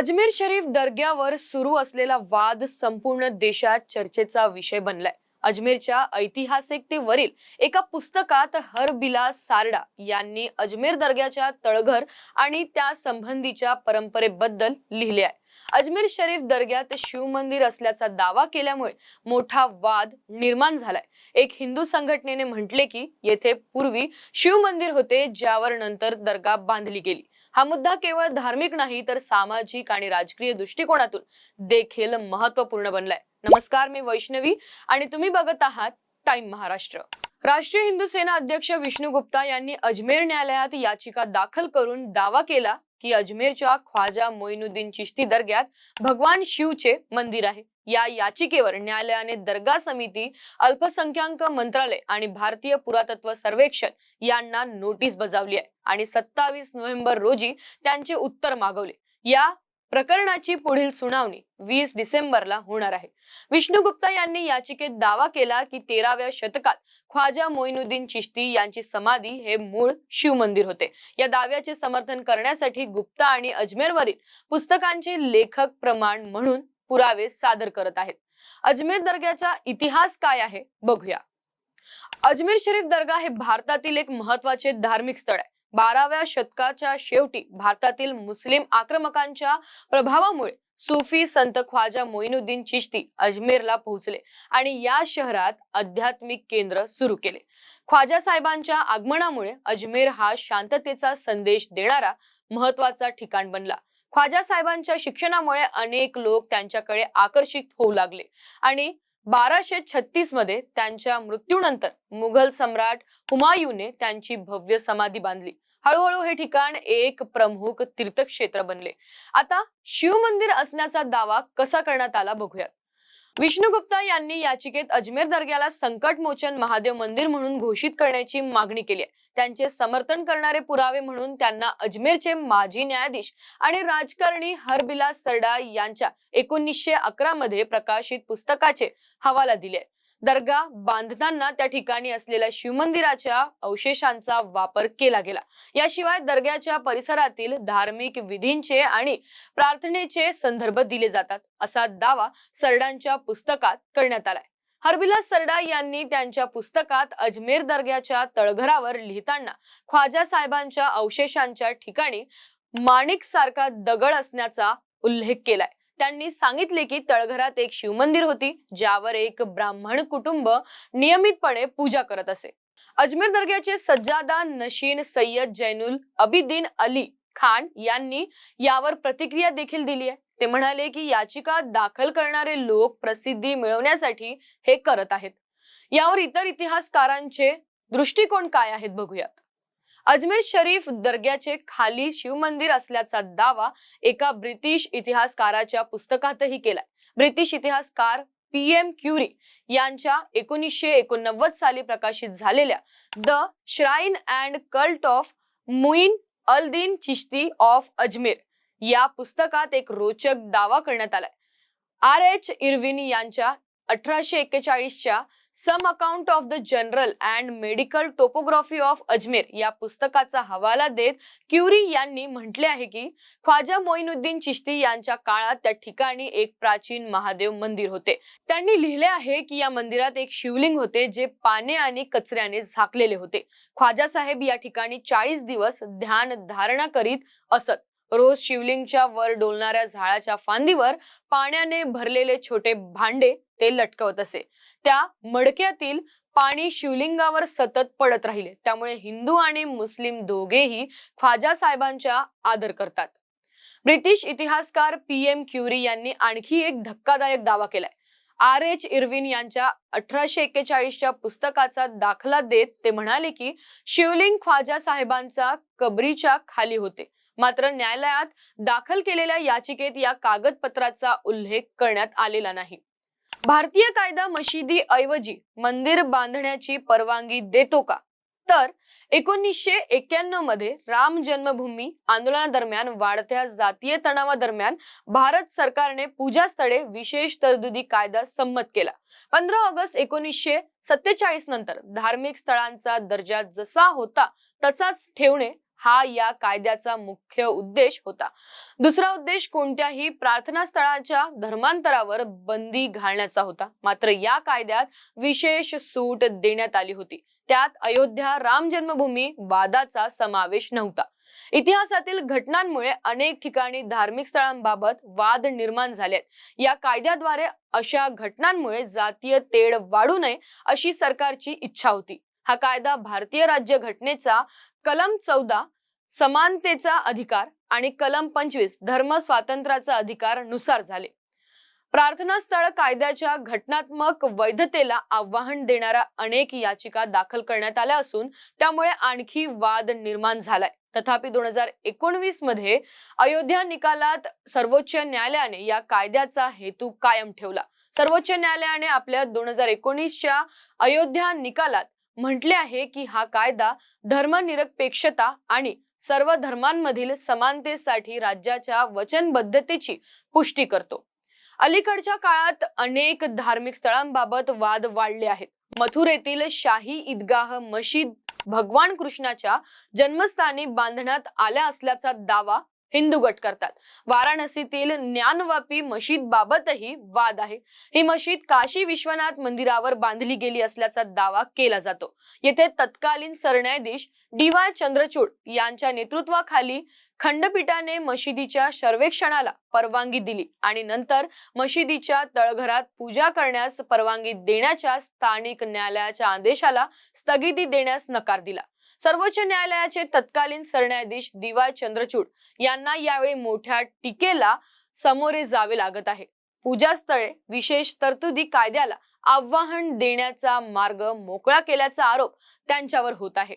अजमेर शरीफ दर्ग्यावर सुरू असलेला वाद संपूर्ण देशात चर्चेचा विषय बनलाय. अजमेरच्या ऐतिहासिकतेवरील एका पुस्तकात हरबिलास सारडा यांनी अजमेर दर्ग्याच्या तळघर आणि त्या संबंधीच्या परंपरेबद्दल लिहिले आहे. अजमेर शरीफ दर्ग्यात शिवमंदिर असल्याचा दावा केल्यामुळे मोठा वाद निर्माण झालाय. एक हिंदू संघटनेने म्हटले की येथे पूर्वी शिवमंदिर होते ज्यावर नंतर दर्गा बांधली गेली. हा मुद्दा केवळ धार्मिक नाही तर सामाजिक आणि राजकीय दृष्टिकोनातून देखील महत्त्वपूर्ण बनलाय. नमस्कार मी वैष्णवी आणि तुम्ही बघत आहात टाइम महाराष्ट्र. राष्ट्रीय हिंदू सेना अध्यक्ष विष्णू गुप्ता यांनी अजमेर न्यायालयात याचिका दाखल करून दावा केला की अजमेरच्या ख्वाजा मोइनुद्दीन चिश्ती दर्ग्यात भगवान शिवचे मंदिर आहे. या याचिकेवर न्यायालयाने दर्गा समिती अल्पसंख्याक मंत्रालय आणि भारतीय पुरातत्व सर्वेक्षण यांना नोटीस बजावली आहे आणि सत्तावीस नोव्हेंबर रोजी त्यांचे उत्तर मागवले. या प्रकरणाची पुढील सुनावणी वीस डिसेंबरला होणार आहे. विष्णू गुप्ता यांनी याचिकेत दावा केला की तेराव्या शतकात ख्वाजा मोइनुद्दीन चिश्ती यांची समाधी हे मूळ शिव मंदिर होते. या दाव्याचे समर्थन करण्यासाठी गुप्ता आणि अजमेरवरील पुस्तकांचे लेखक प्रमाण म्हणून पुरावे सादर करत आहेत. अजमेर दर्ग्याचा इतिहास काय आहे? बघूया. अजमेर शरीफ दर्गा हे भारतातील एक महत्त्वाचे धार्मिक स्थळ आहे. बाराव्या शतकाच्या शेवटी भारतातील मुस्लिम आक्रमकांच्या प्रभावामुळे सुफी संत ख्वाजा मोइनुद्दीन चिश्ती अजमेरला पोहोचले आणि या शहरात आध्यात्मिक केंद्र सुरू केले. ख्वाजा साहेबांच्या आगमनामुळे अजमेर हा शांततेचा संदेश देणारा महत्त्वाचा ठिकाण बनला. ख्वाजा साहेबांच्या शिक्षणामुळे अनेक लोक त्यांच्याकडे आकर्षित होऊ लागले आणि बाराशे छत्तीसमध्ये त्यांच्या मृत्यूनंतर मुघल सम्राट हुमायूने त्यांची भव्य समाधी बांधली. हळूहळू हे ठिकाण एक प्रमुख तीर्थक्षेत्र बनले. आता शिव मंदिर असण्याचा दावा कसा करण्यात आला बघूयात. विष्णुगुप्ता यांनी याचिकेत अजमेर दर्ग्याला संकटमोचन महादेव मंदिर म्हणून घोषित करण्याची मागणी केली आहे. त्यांचे समर्थन करणारे पुरावे म्हणून त्यांना अजमेरचे माजी न्यायाधीश आणि राजकारणी हरबिलास सरडा यांच्या एकोणीसशे अकरा मध्ये प्रकाशित पुस्तकाचे हवाला दिले. दर्गा बांधताना त्या ठिकाणी असलेल्या शिवमंदिराच्या अवशेषांचा वापर केला गेला. याशिवाय दर्ग्याच्या परिसरातील धार्मिक विधींचे आणि प्रार्थनेचे संदर्भ दिले जातात असा दावा सरडांच्या पुस्तकात करण्यात आलाय. हरबिलास सरडा यांनी त्यांच्या पुस्तकात अजमेर दर्ग्याच्या तळघरावर लिहिताना ख्वाजा साहेबांच्या अवशेषांच्या ठिकाणी माणिक सारखा दगड असण्याचा उल्लेख केलाय. त्यांनी सांगितले की तळघरात एक शिवमंदिर होती ज्यावर एक ब्राह्मण कुटुंब नियमितपणे पूजा करत असे. अजमेर दर्ग्याचे सज्जादा नशीन सय्यद जैनुल अबिदीन अली खान यांनी यावर प्रतिक्रिया देखील दिली आहे. ते म्हणाले की याचिका दाखल करणारे लोक प्रसिद्धी मिळवण्यासाठी हे करत आहेत. यावर इतर इतिहासकारांचे दृष्टिकोन काय आहेत बघूयात. अजमेर शरीफ दर्ग्याचे खाली शिवमंदिर असल्याचा दावा एका ब्रिटिश इतिहासकाराच्या पुस्तकातही केलाय. ब्रिटिश इतिहासकार पी एम क्युरी यांच्या एकोणीसशे एकोणनव्वद साली प्रकाशित झालेल्या the shrine and cult of Muin al Chishti of Ajmer या पुस्तकात एक रोचक दावा करण्यात आलाय. आर एच इरविन यांच्या अठराशे एक्केचाळीसच्या some account of the general and medical topography of Ajmer या पुस्तकाचा हवाला देत क्युरी यांनी म्हटले आहे की ख्वाजा मोइनुद्दीन चिश्ती यांच्या काळात त्या ठिकाणी एक प्राचीन महादेव मंदिर होते. त्यांनी लिहिले आहे की या मंदिरात एक शिवलिंग होते जे पाने आणि कचऱ्याने झाकलेले होते. ख्वाजा साहेब या ठिकाणी चाळीस दिवस ध्यान धारणा करीत असत. रोज शिवलिंगच्या वर डोलणाऱ्या झाडाच्या फांदीवर पाण्याने भरलेले छोटे भांडे ते लटकवत असे. त्या मडक्यातील पाणी शिवलिंगावर सतत पडत राहिले. त्यामुळे हिंदू आणि मुस्लिम दोघेही ख्वाजा साहेबांच्या आदर करतात. ब्रिटिश इतिहासकार पी एम क्युरी यांनी आणखी एक धक्कादायक दावा केलाय. आर एच इरविन यांच्या अठराशे एक्केचाळीसच्या पुस्तकाचा दाखला देत ते म्हणाले की शिवलिंग ख्वाजा साहेबांचा कबरीच्या खाली होते. मात्र न्यायालयात दाखल केलेल्या याचिकेत या कागदपत्राचा उल्लेख करण्यात आलेला नाही. भारतीय कायदा मशिदी ऐवजी मंदिर बांधण्याची परवानगी देतो का? तर एकोणीसशे एक्क्याण्णवमध्ये राम जन्मभूमी आंदोलनादरम्यान वाढत्या जातीय तणावादरम्यान भारत सरकारने पूजा स्थळे विशेष तरतुदी कायदा संमत केला. पंधरा ऑगस्ट एकोणीसशे सत्तेचाळीस नंतर धार्मिक स्थळांचा दर्जा जसा होता तसाच ठेवणे हा या कायद्याचा मुख्य उद्देश होता. दुसरा उद्देश कोणत्याही प्रार्थना स्थळाच्या धर्मांतरावर बंदी घालण्याचा होता. मात्र या कायद्यात विशेष सूट देण्यात आली होती. त्यात अयोध्या राम जन्मभूमी वादाचा समावेश नव्हता. इतिहासातील घटनांमुळे अनेक ठिकाणी धार्मिक स्थळांबाबत वाद निर्माण झालेत. या कायद्याद्वारे अशा घटनांमुळे जातीय तेढ वाढू नये अशी सरकारची इच्छा होती. हा कायदा भारतीय राज्य घटनेचा कलम चौदा समानतेचा अधिकार आणि कलम पंचवीस धर्म स्वातंत्र्याचा अधिकारनुसार झाले. प्रार्थना स्थळ कायद्याच्या घटनात्मक वैधतेला आव्हान देणाऱ्या अनेक याचिका दाखल करण्यात आल्या असून त्यामुळे आणखी वाद निर्माण झालाय. तथापि दोन हजार एकोणवीसमध्ये अयोध्या निकालात सर्वोच्च न्यायालयाने या कायद्याचा हेतू कायम ठेवला. सर्वोच्च न्यायालयाने आपल्या दोन हजार एकोणीसच्या अयोध्या निकालात म्हटले आहे की हा कायदा धर्मनिरपेक्षता आणि सर्व धर्मांमधील समानतेसाठी राज्याच्या वचनबद्धतेची पुष्टी करतो. अलीकडच्या काळात अनेक धार्मिक स्थळांबाबत वाद वाढले आहेत. मथुरेतील शाही ईदगाह मशीद भगवान कृष्णाच्या जन्मस्थानी बांधण्यात आल्या असल्याचा दावा हिंदू गट करतात. वाराणसीतील ज्ञानवापी मशीद बाबतही वाद आहे. ही मशीद काशी विश्वनाथ मंदिरावर बांधली गेली असल्याचा दावा केला जातो. येथे तत्कालीन सरन्यायाधीश डी वाय चंद्रचूड यांच्या नेतृत्वाखाली खंडपीठाने मशिदीच्या सर्वेक्षणाला परवानगी दिली आणि नंतर मशिदीच्या तळघरात पूजा करण्यास परवानगी देण्याच्या स्थानिक न्यायालयाच्या आदेशाला स्थगिती देण्यास नकार दिला. सर्वोच्च न्यायालयाचे तत्कालीन सरन्यायाधीश दिवाय चंद्रचूड यांना यावेळी मोठ्या टीकेला सामोरे जावे लागत आहे. पूजास्थळे विशेष तरतुदी कायद्याला आव्हान देण्याचा मार्ग मोकळा केल्याचा आरोप त्यांच्यावर होत आहे.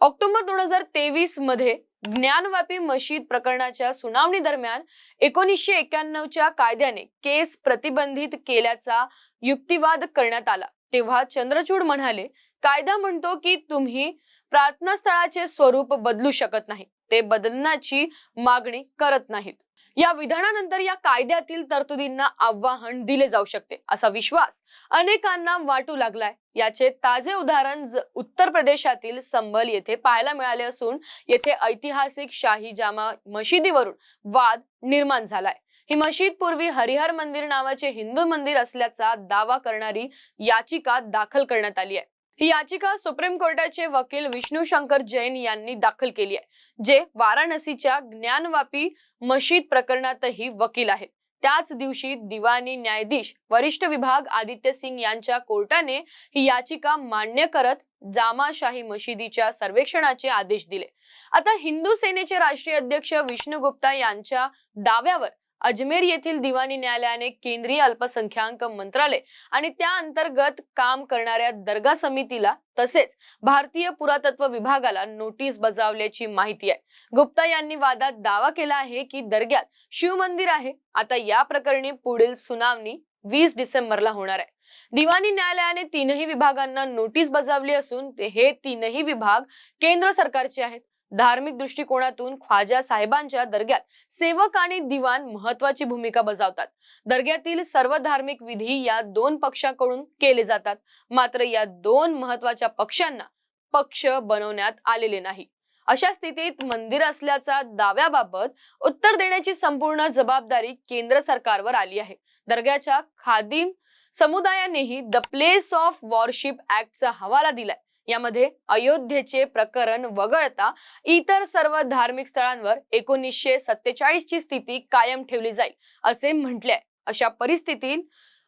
ऑक्टोबर दोन हजार तेवीसमध्ये ज्ञानवापी मशीद प्रकरणाच्या सुनावणी दरम्यान एकोणीसशे एक्क्याण्णवच्या कायद्याने केस प्रतिबंधित केल्याचा युक्तिवाद करण्यात आला. तेव्हा चंद्रचूड म्हणाले कायदा म्हणतो की तुम्ही प्रार्थना स्थळाचे स्वरूप बदलू शकत नाही ते बदलण्याची मागणी करत नाहीत. या विधानानंतर या कायद्यातील तरतुदींना आव्हान दिले जाऊ शकते असा विश्वास अनेकांना वाटू लागलाय. याचे ताजे उदाहरण उत्तर प्रदेशातील संभल येथे पाहायला मिळाले असून येथे ऐतिहासिक शाही जामा मशिदीवरून वाद निर्माण झालाय. ही मशीद पूर्वी हरिहर मंदिर नावाचे हिंदू मंदिर असल्याचा दावा करणारी याचिका दाखल करण्यात आली आहे. ही याचिका सुप्रीम कोर्टाचे वकील विष्णू शंकर जैन यांनी दाखल केली आहे जे वाराणसीच्या ज्ञानवापी मशीद प्रकरणातही वकील आहेत. त्याच दिवशी दिवाणी न्यायाधीश वरिष्ठ विभाग आदित्य सिंग यांच्या कोर्टाने ही याचिका मान्य करत जामाशाही मशिदीच्या सर्वेक्षणाचे आदेश दिले. आता हिंदू सेनेचे राष्ट्रीय अध्यक्ष विष्णू गुप्ता यांच्या दाव्यावर अजमेर येथील दिवाणी न्यायालयाने केंद्रीय अल्पसंख्याक मंत्रालय आणि त्या अंतर्गत काम करणाऱ्या दर्गा समितीला तसेच भारतीय पुरातत्व विभागाला नोटीस बजावल्याची माहिती आहे. गुप्ता यांनी वादात दावा केला आहे की दर्ग्यात शिवमंदिर आहे. आता या प्रकरणी पुढील सुनावणी वीस डिसेंबरला होणार आहे. दिवाणी न्यायालयाने तीनही विभागांना नोटीस बजावली असून हे तीनही विभाग केंद्र सरकारचे आहेत. धार्मिक दृष्टिकोनातून ख्वाजा साहेबांच्या दर्ग्यात सेवक आणि दिवाण महत्वाची भूमिका बजावतात. दर्ग्यातील सर्व धार्मिक विधी या दोन पक्षाकडून केले जातात. मात्र या दोन महत्त्वाच्या पक्षांना पक्ष बनवण्यात आलेले नाही. अशा स्थितीत मंदिर असल्याचा दाव्याबाबत उत्तर देण्याची संपूर्ण जबाबदारी केंद्र सरकारवर आली आहे. दर्ग्याच्या खादिम समुदायानेही द प्लेस ऑफ वॉरशिप ऍक्टचा हवाला दिलाय. यामध्ये अयोध्येचे प्रकरण वगळता इतर सर्व धार्मिक स्थळांवर एकोणीसशे सत्तेचाळीस ची स्थिती कायम ठेवली जाईल असे म्हटले अशा परिस्थितीत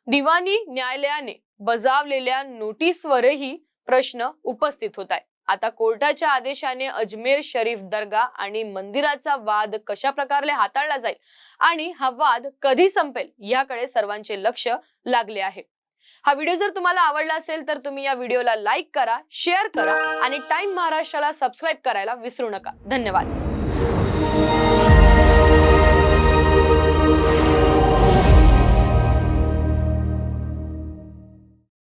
दिवाणी न्यायालयाने बजावलेल्या नोटीसवरही प्रश्न उपस्थित होत आहे आता कोर्टाच्या आदेशाने अजमेर शरीफ दर्गा आणि मंदिराचा वाद कशा प्रकारे हाताळला जाईल आणि हा वाद कधी संपेल याकडे सर्वांचे लक्ष लागले आहे. हा व्हिडिओ जर तुम्हाला आवडला असेल तर तुम्ही या व्हिडिओला लाईक करा शेअर करा आणि टाइम महाराष्ट्राला सबस्क्राईब करायला विसरू नका. धन्यवाद.